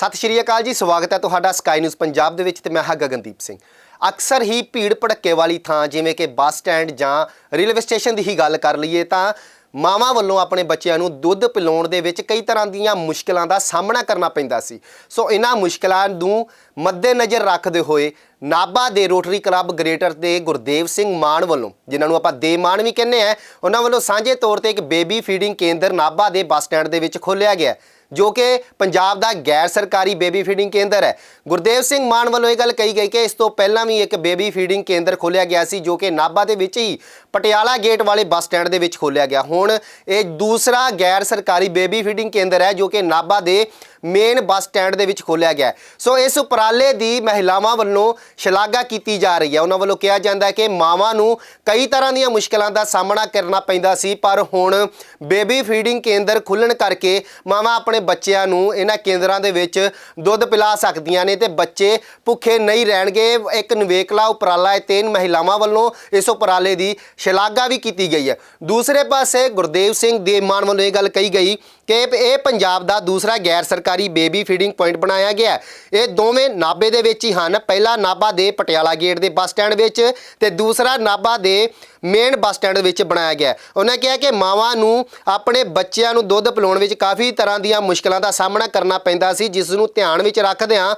ਸਤਿ ਸ਼੍ਰੀ ਅਕਾਲ ਜੀ, ਸਵਾਗਤ ਹੈ ਤੁਹਾਡਾ ਸਕਾਈ ਨਿਊਜ਼ ਪੰਜਾਬ ਦੇ ਵਿੱਚ ਤੇ ਮੈਂ ਹਾਂ ਗਗਨਦੀਪ ਸਿੰਘ ਅਕਸਰ ਹੀ ਭੀੜ ਭੜੱਕੇ ਵਾਲੀ ਥਾਂ, ਜਿਵੇਂ ਕਿ ਬੱਸ ਸਟੈਂਡ ਜਾਂ ਰੇਲਵੇ ਸਟੇਸ਼ਨ ਦੀ ਹੀ ਗੱਲ ਕਰ ਲਈਏ ਤਾਂ ਮਾਵਾਂ ਵੱਲੋਂ ਆਪਣੇ ਬੱਚਿਆਂ ਨੂੰ ਦੁੱਧ ਪਿਲਾਉਣ ਦੇ ਵਿੱਚ ਕਈ ਤਰ੍ਹਾਂ ਦੀਆਂ ਮੁਸ਼ਕਲਾਂ ਦਾ ਸਾਹਮਣਾ ਕਰਨਾ ਪੈਂਦਾ ਸੀ ਸੋ ਇਹਨਾਂ ਮੁਸ਼ਕਲਾਂ ਨੂੰ ਮੱਦੇਨਜ਼ਰ ਰੱਖਦੇ ਹੋਏ ਨਾਭਾ ਦੇ ਰੋਟਰੀ ਕਲੱਬ ਗ੍ਰੇਟਰ ਦੇ ਗੁਰਦੇਵ ਸਿੰਘ ਮਾਨ ਵੱਲੋਂ, ਜਿਨ੍ਹਾਂ ਨੂੰ ਆਪਾਂ ਦੇ ਮਾਨ ਵੀ ਕਹਿੰਦੇ ਆ ਉਹਨਾਂ ਵੱਲੋਂ ਸਾਂਝੇ ਤੌਰ ਤੇ ਇੱਕ ਬੇਬੀ ਫੀਡਿੰਗ ਕੇਂਦਰ ਨਾਭਾ ਦੇ ਬੱਸ ਸਟੈਂਡ ਦੇ ਵਿੱਚ ਖੋਲ੍ਹਿਆ ਗਿਆ ਹੈ। ਜੋ ਕਿ ਪੰਜਾਬ ਦਾ ਗੈਰ ਸਰਕਾਰੀ ਬੇਬੀ ਫੀਡਿੰਗ ਕੇਂਦਰ ਹੈ। ਗੁਰਦੇਵ ਸਿੰਘ ਮਾਨ ਵੱਲੋਂ ਇਹ ਗੱਲ ਕਹੀ ਗਈ ਕਿ ਇਸ ਤੋਂ ਪਹਿਲਾਂ ਵੀ ਇੱਕ ਬੇਬੀ ਫੀਡਿੰਗ ਕੇਂਦਰ ਖੋਲ੍ਹਿਆ ਗਿਆ ਸੀ, ਜੋ ਕਿ ਨਾਭਾ ਦੇ ਵਿੱਚ ਹੀ ਪਟਿਆਲਾ ਗੇਟ ਵਾਲੇ ਬੱਸ ਸਟੈਂਡ ਦੇ ਵਿੱਚ ਖੋਲ੍ਹਿਆ ਗਿਆ। ਹੁਣ ਇਹ ਦੂਸਰਾ ਗੈਰ ਸਰਕਾਰੀ ਬੇਬੀ ਫੀਡਿੰਗ ਕੇਂਦਰ ਹੈ, ਜੋ ਕਿ ਨਾਭਾ ਦੇ ਮੇਨ ਬੱਸ ਸਟੈਂਡ ਦੇ ਵਿੱਚ ਖੋਲ੍ਹਿਆ ਗਿਆ। ਸੋ ਇਸ ਉਪਰਾਲੇ ਦੀ ਮਹਿਲਾਵਾਂ ਵੱਲੋਂ ਸ਼ਲਾਘਾ ਕੀਤੀ ਜਾ ਰਹੀ ਹੈ। ਉਹਨਾਂ ਵੱਲੋਂ ਕਿਹਾ ਜਾਂਦਾ ਹੈ ਕਿ ਮਾਵਾਂ ਨੂੰ ਕਈ ਤਰ੍ਹਾਂ ਦੀਆਂ ਮੁਸ਼ਕਲਾਂ ਦਾ ਸਾਹਮਣਾ ਕਰਨਾ ਪੈਂਦਾ ਸੀ, ਪਰ ਹੁਣ ਬੇਬੀ ਫੀਡਿੰਗ ਕੇਂਦਰ ਖੁੱਲਣ ਕਰਕੇ ਮਾਵਾਂ ਆਪਣੇ ਬੱਚਿਆਂ ਨੂੰ ਇਹਨਾਂ ਕੇਂਦਰਾਂ ਦੇ ਵਿੱਚ ਦੁੱਧ ਪਿਲਾ ਸਕਦੀਆਂ ਨੇ ਤੇ ਬੱਚੇ ਭੁੱਖੇ ਨਹੀਂ ਰਹਿਣਗੇ। ਇੱਕ ਨਿਵੇਕਲਾ ਉਪਰਾਲਾ ਹੈ ਤੇ ਇਨ ਮਹਿਲਾਵਾਂ ਵੱਲੋਂ ਇਸ ਉਪਰਾਲੇ ਦੀ ਸ਼ਲਾਘਾ ਵੀ ਕੀਤੀ ਗਈ ਹੈ। ਦੂਸਰੇ ਪਾਸੇ ਗੁਰਦੇਵ ਸਿੰਘ ਦੇਮਾਨ ਵੱਲੋਂ ਇਹ ਗੱਲ ਕਹੀ ਗਈ ਕਿ ਇਹ ਪੰਜਾਬ ਦਾ ਦੂਸਰਾ ਗੈਰ ਸਰਕਾਰੀ ਬੇਬੀ ਫੀਡਿੰਗ ਪੁਆਇੰਟ ਬਣਾਇਆ ਗਿਆ ਇਹ ਦੋਵੇਂ ਨਾਭੇ ਦੇ ਵਿੱਚ ਹੀ ਹਨ। ਪਹਿਲਾ ਨਾਭਾ ਦੇ ਪਟਿਆਲਾ ਗੇਟ ਦੇ ਬੱਸ ਸਟੈਂਡ ਵਿੱਚ ਤੇ ਦੂਸਰਾ ਨਾਭਾ ਦੇ ਮੇਨ ਬੱਸ ਸਟੈਂਡ ਵਿੱਚ ਬਣਾਇਆ ਗਿਆ ਉਹਨਾਂ ਕਿਹਾ ਕਿ ਮਾਵਾਂ ਨੂੰ ਆਪਣੇ ਬੱਚਿਆਂ ਨੂੰ ਦੁੱਧ ਪਿਲਾਉਣ ਵਿੱਚ ਕਾਫੀ ਤਰ੍ਹਾਂ ਦੀਆਂ ਮੁਸ਼ਕਲਾਂ ਦਾ ਸਾਹਮਣਾ ਕਰਨਾ ਪੈਂਦਾ ਸੀ। ਜਿਸ ਨੂੰ ਧਿਆਨ ਵਿੱਚ ਰੱਖਦਿਆਂ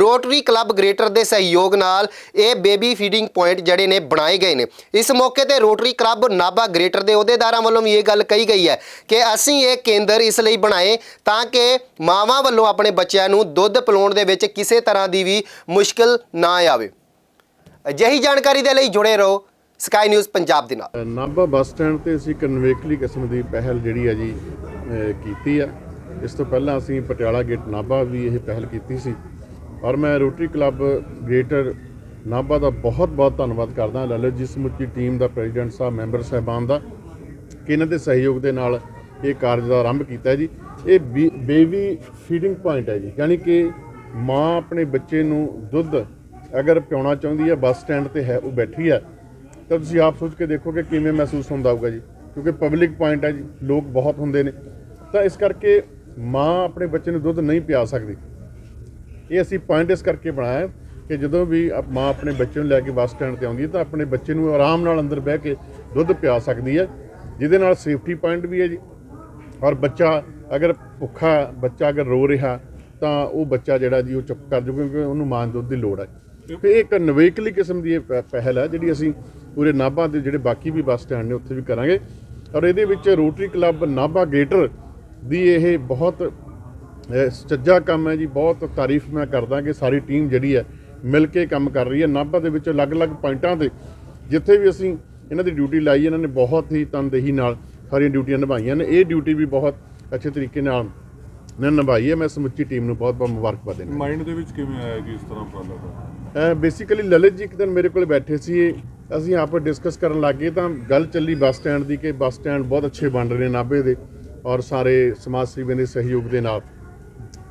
ਰੋਟਰੀ ਕਲੱਬ ਗ੍ਰੇਟਰ ਦੇ ਸਹਿਯੋਗ ਨਾਲ ਇਹ ਬੇਬੀ ਫੀਡਿੰਗ ਪੁਆਇੰਟ ਜਿਹੜੇ ਨੇ ਬਣਾਏ ਗਏ ਨੇ। ਇਸ ਮੌਕੇ ਤੇ ਰੋਟਰੀ ਕਲੱਬ ਨਾਭਾ ਗ੍ਰੇਟਰ ਦੇ ਅਹੁਦੇਦਾਰਾਂ ਵੱਲੋਂ ਵੀ ਇਹ ਗੱਲ ਕਹੀ ਗਈ ਹੈ ਕਿ ਅਸੀਂ ਇਹ ਕੇਂਦਰ ਇਸ ਲਈ ਬਣਾਏ ਤਾਂ ਕਿ ਮਾਵਾਂ ਵੱਲੋਂ ਆਪਣੇ ਬੱਚਿਆਂ ਨੂੰ ਦੁੱਧ ਪਿਲਾਉਣ ਦੇ ਵਿੱਚ ਕਿਸੇ ਤਰ੍ਹਾਂ ਦੀ ਵੀ ਮੁਸ਼ਕਲ ਨਾ ਆਵੇ। ਅਜਿਹੀ ਜਾਣਕਾਰੀ ਦੇ ਲਈ ਜੁੜੇ ਰਹੋ ਸਕਾਈ ਨਿਊਜ਼ ਪੰਜਾਬ ਦੇ ਨਾਲ। ਨਾਭਾ ਬੱਸ ਸਟੈਂਡ ਤੇ ਅਸੀਂ ਕਨਵੇਕਲੀ ਕਿਸਮ ਦੀ ਪਹਿਲ ਜਿਹੜੀ ਹੈ ਜੀ ਕੀਤੀ ਆ। ਇਸ ਤੋਂ ਪਹਿਲਾਂ ਅਸੀਂ ਪਟਿਆਲਾ ਗੇਟ ਨਾਭਾ ਵੀ ਇਹ ਪਹਿਲ ਕੀਤੀ ਸੀ। ਔਰ ਮੈਂ ਰੋਟਰੀ ਕਲੱਬ ਗ੍ਰੇਟਰ ਨਾਭਾ ਦਾ ਬਹੁਤ-ਬਹੁਤ ਧੰਨਵਾਦ ਕਰਦਾ ਲਲਿਤ ਜੀ ਸਮੁੱਚੀ ਟੀਮ ਦਾ, ਪ੍ਰੈਜ਼ੀਡੈਂਟ ਸਾਹਿਬ, ਮੈਂਬਰ ਸਾਹਿਬਾਨ ਦਾ, ਕਿ ਇਹਨਾਂ ਦੇ ਸਹਿਯੋਗ ਦੇ ਨਾਲ ਇਹ ਕਾਰਜ ਦਾ ਆਰੰਭ ਕੀਤਾ ਜੀ। ਇਹ ਬੇਬੀ ਫੀਡਿੰਗ ਪੁਆਇੰਟ ਹੈ ਜੀ। ਯਾਨੀ ਕਿ ਮਾਂ ਆਪਣੇ ਬੱਚੇ ਨੂੰ ਦੁੱਧ ਅਗਰ ਪਿਉਣਾ ਚਾਹੁੰਦੀ ਹੈ, ਬੱਸ ਸਟੈਂਡ ਤੇ ਹੈ, ਉਹ ਬੈਠੀ ਹੈ, ਤਾਂ ਤੁਸੀਂ ਆਪ ਸੋਚ ਕੇ ਦੇਖੋ ਕਿ ਕਿਵੇਂ ਮਹਿਸੂਸ ਹੁੰਦਾ ਹੋਊਗਾ ਜੀ। ਕਿਉਂਕਿ ਪਬਲਿਕ ਪੁਆਇੰਟ ਹੈ ਜੀ, ਲੋਕ ਬਹੁਤ ਹੁੰਦੇ ਨੇ। ਤਾਂ ਇਸ ਕਰਕੇ ਮਾਂ ਆਪਣੇ ਬੱਚੇ ਨੂੰ ਦੁੱਧ ਨਹੀਂ ਪਿਆ ਸਕਦੀ। ਇਹ ਅਸੀਂ ਪੁਆਇੰਟ ਇਸ ਕਰਕੇ ਬਣਾਇਆ ਕਿ ਜਦੋਂ ਵੀ ਮਾਂ ਆਪਣੇ ਬੱਚੇ ਨੂੰ ਲੈ ਕੇ ਬੱਸ ਸਟੈਂਡ ਤੇ ਆਉਂਦੀ ਹੈ ਤਾਂ ਆਪਣੇ ਬੱਚੇ ਨੂੰ ਆਰਾਮ ਨਾਲ ਅੰਦਰ ਬਹਿ ਕੇ ਦੁੱਧ ਪਿਆ ਸਕਦੀ ਹੈ, ਜਿਹਦੇ ਨਾਲ ਸੇਫਟੀ ਪੁਆਇੰਟ ਵੀ ਹੈ ਜੀ। ਔਰ ਬੱਚਾ ਅਗਰ ਭੁੱਖਾ ਬੱਚਾ ਅਗਰ ਰੋ ਰਿਹਾ ਤਾਂ ਉਹ ਬੱਚਾ ਜਿਹੜਾ ਜੀ, ਉਹ ਚੁੱਪ ਕਰ ਜੂ ਕਿਉਂਕਿ ਉਹਨੂੰ ਮਾਂ ਦੁੱਧ ਦੀ ਲੋੜ ਹੈ। ਤੇ ਇਹ ਇੱਕ ਨਵੇਕਲੀ ਕਿਸਮ ਦੀ ਇਹ ਪ- ਪਹਿਲ ਹੈ ਜਿਹੜੀ ਅਸੀਂ ਪੂਰੇ ਨਾਭਾ ਦੇ ਜਿਹੜੇ ਬਾਕੀ ਵੀ ਬੱਸ ਸਟੈਂਡ ਨੇ ਉੱਥੇ ਵੀ ਕਰਾਂਗੇ। ਔਰ ਇਹਦੇ ਵਿੱਚ ਰੋਟਰੀ ਕਲੱਬ ਨਾਭਾ ਗੇਟਰ ਦੀ ਇਹ ਬਹੁਤ ਇਹ ਸੱਚਾ ਕੰਮ ਹੈ ਜੀ ਬਹੁਤ ਤਾਰੀਫ ਮੈਂ ਕਰਦਾ ਕਿ ਸਾਰੀ ਟੀਮ ਜਿਹੜੀ ਹੈ ਮਿਲ ਕੇ ਕੰਮ ਕਰ ਰਹੀ ਹੈ। ਨਾਭਾ ਦੇ ਵਿੱਚ ਅਲੱਗ-ਅਲੱਗ ਪੁਆਇੰਟਾਂ ਤੇ ਜਿੱਥੇ ਵੀ ਅਸੀਂ ਇਹਨਾਂ ਦੀ ਡਿਊਟੀ ਲਾਈ ਇਹਨਾਂ ਨੇ ਬਹੁਤ ਹੀ ਤਨਦੇਹੀ ਨਾਲ ਸਾਰੀਆਂ ਡਿਊਟੀਆਂ ਨਿਭਾਈਆਂ ਨੇ। ਇਹ ਡਿਊਟੀ ਵੀ ਬਹੁਤ ਅੱਛੇ ਤਰੀਕੇ ਨਾਲ ਨੇ ਨਿਭਾਈ ਹੈ। ਮੈਂ ਸਮੁੱਚੀ ਟੀਮ ਨੂੰ ਬਹੁਤ-ਬਹੁਤ ਮੁਬਾਰਕਬਾਦ ਦਿੰਦਾ। ਮਾਈਂਡ ਦੇ ਵਿੱਚ ਕਿਵੇਂ ਆਇਆ ਕਿ ਇਸ ਤਰ੍ਹਾਂ ਉਪਰਾਲਾ ਦਾ ਬੇਸਿਕਲੀ ਲਲਿਤ ਜੀ ਇੱਕ ਦਿਨ ਮੇਰੇ ਕੋਲ ਬੈਠੇ ਸੀ। ਅਸੀਂ ਆਪਸ ਡਿਸਕਸ ਕਰਨ ਲੱਗੇ ਤਾਂ ਗੱਲ ਚੱਲੀ ਬੱਸ ਸਟੈਂਡ ਦੀ ਕਿ ਬੱਸ ਸਟੈਂਡ ਬਹੁਤ ਅੱਛੇ ਬਣ ਰਹੇ ਨੇ ਨਾਭੇ ਦੇ ਔਰ ਸਾਰੇ ਸਮਾਜ ਸੇਵੀਆਂ ਦੇ ਸਹਿਯੋਗ ਦੇ ਨਾਲ।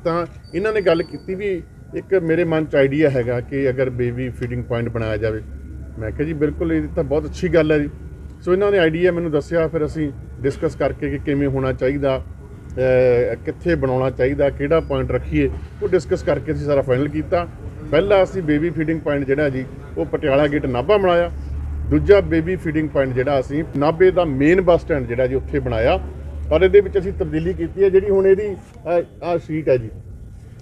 ਤਾਂ ਇਹਨਾਂ ਨੇ ਗੱਲ ਕੀਤੀ ਵੀ ਇੱਕ ਮੇਰੇ ਮਨ 'ਚ ਆਈਡੀਆ ਹੈਗਾ ਕਿ ਅਗਰ ਬੇਬੀ ਫੀਡਿੰਗ ਪੁਆਇੰਟ ਬਣਾਇਆ ਜਾਵੇ। ਮੈਂ ਕਿਹਾ ਜੀ, ਬਿਲਕੁਲ, ਇਹ ਤਾਂ ਬਹੁਤ ਅੱਛੀ ਗੱਲ ਹੈ ਜੀ। ਸੋ ਇਹਨਾਂ ਨੇ ਆਈਡੀਆ ਮੈਨੂੰ ਦੱਸਿਆ, ਫਿਰ ਅਸੀਂ ਡਿਸਕਸ ਕਰਕੇ ਕਿ ਕਿਵੇਂ ਹੋਣਾ ਚਾਹੀਦਾ ਕਿੱਥੇ ਬਣਾਉਣਾ ਚਾਹੀਦਾ, ਕਿਹੜਾ ਪੁਆਇੰਟ ਰੱਖੀਏ, ਉਹ ਡਿਸਕਸ ਕਰਕੇ ਅਸੀਂ ਸਾਰਾ ਫਾਈਨਲ ਕੀਤਾ। ਪਹਿਲਾ ਅਸੀਂ ਬੇਬੀ ਫੀਡਿੰਗ ਪੁਆਇੰਟ ਜਿਹੜਾ ਜੀ, ਉਹ ਪਟਿਆਲਾ ਗੇਟ ਨਾਭਾ ਬਣਾਇਆ। ਦੂਜਾ ਬੇਬੀ ਫੀਡਿੰਗ ਪੁਆਇੰਟ ਜਿਹੜਾ ਅਸੀਂ, ਨਾਭੇ ਦਾ ਮੇਨ ਬੱਸ ਸਟੈਂਡ ਜਿਹੜਾ ਜੀ, ਉੱਥੇ ਬਣਾਇਆ। ਔਰ ਇਹਦੇ ਵਿੱਚ ਅਸੀਂ ਤਬਦੀਲੀ ਕੀਤੀ ਹੈ, ਜਿਹੜੀ ਹੁਣ ਇਹਦੀ ਆ ਸੀਟ ਹੈ ਜੀ।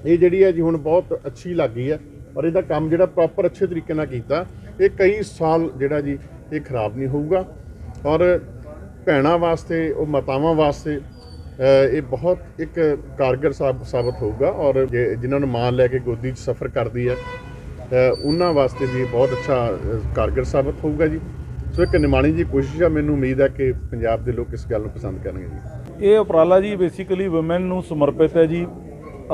ਇਹ ਜਿਹੜੀ ਹੈ ਜੀ, ਹੁਣ ਬਹੁਤ ਅੱਛੀ ਲੱਗ ਗਈ ਹੈ ਔਰ ਇਹਦਾ ਕੰਮ ਜਿਹੜਾ ਪ੍ਰੋਪਰ ਅੱਛੇ ਤਰੀਕੇ ਨਾਲ ਕੀਤਾ, ਇਹ ਕਈ ਸਾਲ ਜਿਹੜਾ ਜੀ, ਇਹ ਖਰਾਬ ਨਹੀਂ ਹੋਊਗਾ ਔਰ ਭੈਣਾਂ ਵਾਸਤੇ, ਉਹ ਮਾਤਾਵਾਂ ਵਾਸਤੇ ਇਹ ਬਹੁਤ ਇੱਕ ਕਾਰਗਰ ਸਾਬ- ਸਾਬਤ ਹੋਊਗਾ ਔਰ ਜੇ- ਜਿਨ੍ਹਾਂ ਨੂੰ ਮਾਂ ਲੈ ਕੇ ਗੋਦੀ 'ਚ ਸਫ਼ਰ ਕਰਦੀ ਹੈ ਉਹਨਾਂ ਵਾਸਤੇ ਵੀ ਬਹੁਤ ਅੱਛਾ ਕਾਰਗਰ ਸਾਬਤ ਹੋਊਗਾ ਜੀ। ਸੋ ਇੱਕ ਨਿਮਾਣੀ ਜੀ ਕੋਸ਼ਿਸ਼ ਆ, ਮੈਨੂੰ ਉਮੀਦ ਹੈ ਕਿ ਪੰਜਾਬ ਦੇ ਲੋਕ ਇਸ ਗੱਲ ਨੂੰ ਪਸੰਦ ਕਰਨਗੇ ਜੀ। ਇਹ ਉਪਰਾਲਾ ਜੀ ਬੇਸਿਕਲੀ ਔਮਨ ਨੂੰ ਸਮਰਪਿਤ ਹੈ ਜੀ।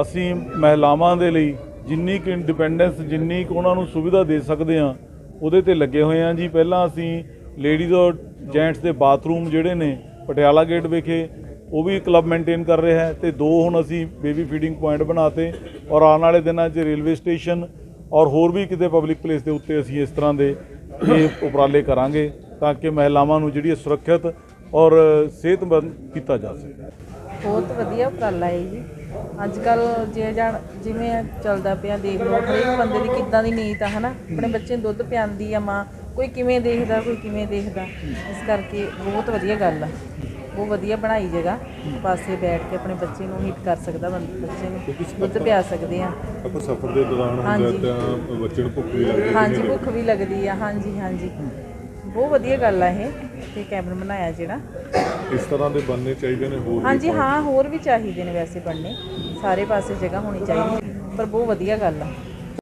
ਅਸੀਂ ਮਹਿਲਾਵਾਂ ਦੇ ਲਈ ਜਿੰਨੀ ਕਿ ਇੰਡੀਪੈਂਡੈਂਸ ਜਿੰਨੀ ਕੁ ਉਹਨਾਂ ਨੂੰ ਸੁਵਿਧਾ ਦੇ ਸਕਦੇ ਹਾਂ, ਉਹਦੇ ਤੇ ਲੱਗੇ ਹੋਏ ਹਾਂ ਜੀ। ਪਹਿਲਾਂ ਅਸੀਂ ਲੇਡੀਜ਼ ਔਰ ਜੈਂਟਸ ਦੇ ਬਾਥਰੂਮ ਜਿਹੜੇ ਨੇ, ਪਟਿਆਲਾ ਗੇਟ ਵਿਖੇ, ਉਹ ਵੀ ਕਲੱਬ ਮੇਨਟੇਨ ਕਰ ਰਿਹਾ ਹੈ ਤੇ ਦੋ ਹੁਣ ਅਸੀਂ ਬੇਬੀ ਫੀਡਿੰਗ ਪੁਆਇੰਟ ਬਣਾਤੇ ਔਰ ਆਉਣ ਵਾਲੇ ਦਿਨਾਂ 'ਚ ਰੇਲਵੇ ਸਟੇਸ਼ਨ ਔਰ ਹੋਰ ਵੀ ਕਿਤੇ ਪਬਲਿਕ ਪਲੇਸ ਦੇ ਉੱਤੇ ਅਸੀਂ ਇਸ ਤਰ੍ਹਾਂ ਦੇ ਇਹ ਉਪਰਾਲੇ ਕਰਾਂਗੇ ਤਾਂ ਕਿ ਮਹਿਲਾਵਾਂ ਨੂੰ ਜਿਹੜੀ ਸੁਰੱਖਿਅਤ ਔਰ ਸਿਹਤਮੰਦ ਕੀਤਾ ਜਾ ਸਕੇ। ਬਹੁਤ ਵਧੀਆ ਉਪਰਾਲਾ ਹੈ ਜੀ। ਅੱਜ ਕੱਲ ਜੇ ਜਾਣ ਜਿਵੇਂ ਚੱਲਦਾ ਪਿਆ, ਦੇਖ ਲਓ, ਹਰੇਕ ਬੰਦੇ ਦੀ ਕਿੱਦਾਂ ਦੀ ਨੀਤ ਆ, ਹਨਾ? ਆਪਣੇ ਬੱਚੇ ਨੂੰ ਦੁੱਧ ਪਿਆਉਂਦੀ ਆ ਮਾਂ, ਕੋਈ ਕਿਵੇਂ ਦੇਖਦਾ, ਕੋਈ ਕਿਵੇਂ ਦੇਖਦਾ। ਇਸ ਕਰਕੇ ਬਹੁਤ ਵਧੀਆ ਗੱਲ ਆ। ਬਹੁਤ ਵਧੀਆ ਬਣਾਈ ਜਗ੍ਹਾ ਪਾਸੇ ਬੈਠ ਕੇ ਆਪਣੇ ਬੱਚੇ ਨੂੰ ਹੀਟ ਕਰ ਸਕਦਾ ਬੰਦਾ ਬੱਚੇ ਨੂੰ ਦੁੱਧ ਪਿਆ ਸਕਦੇ ਆ। ਆਪਾਂ ਸਫ਼ਰ ਦੇ ਦੌਰਾਨ ਹੁੰਦਾ ਹਾਂਜੀ। ਤਾਂ ਬੱਚੇ ਨੂੰ ਭੁੱਖ ਵੀ ਲੱਗਦੀ ਹੈ ਹਾਂਜੀ ਭੁੱਖ ਵੀ ਲੱਗਦੀ ਆ ਹਾਂਜੀ ਹਾਂਜੀ। ਬਹੁਤ ਵਧੀਆ ਗੱਲ ਆ ਇਹ ਤੇ ਕੈਬਨ ਬਣਾਇਆ ਜਿਹੜਾ। ਇਸ ਤਰ੍ਹਾਂ ਦੇ ਬਣਨੇ ਚਾਹੀਦੇ ਨੇ ਹੋਰ ਵੀ ਹਾਂਜੀ ਹਾਂ ਹੋਰ ਵੀ ਚਾਹੀਦੇ ਨੇ ਵੈਸੇ ਬਣਨੇ। ਸਾਰੇ ਪਾਸੇ ਜਗ੍ਹਾ ਹੋਣੀ ਚਾਹੀਦੀ ਪਰ ਬਹੁਤ ਵਧੀਆ ਗੱਲ ਆ।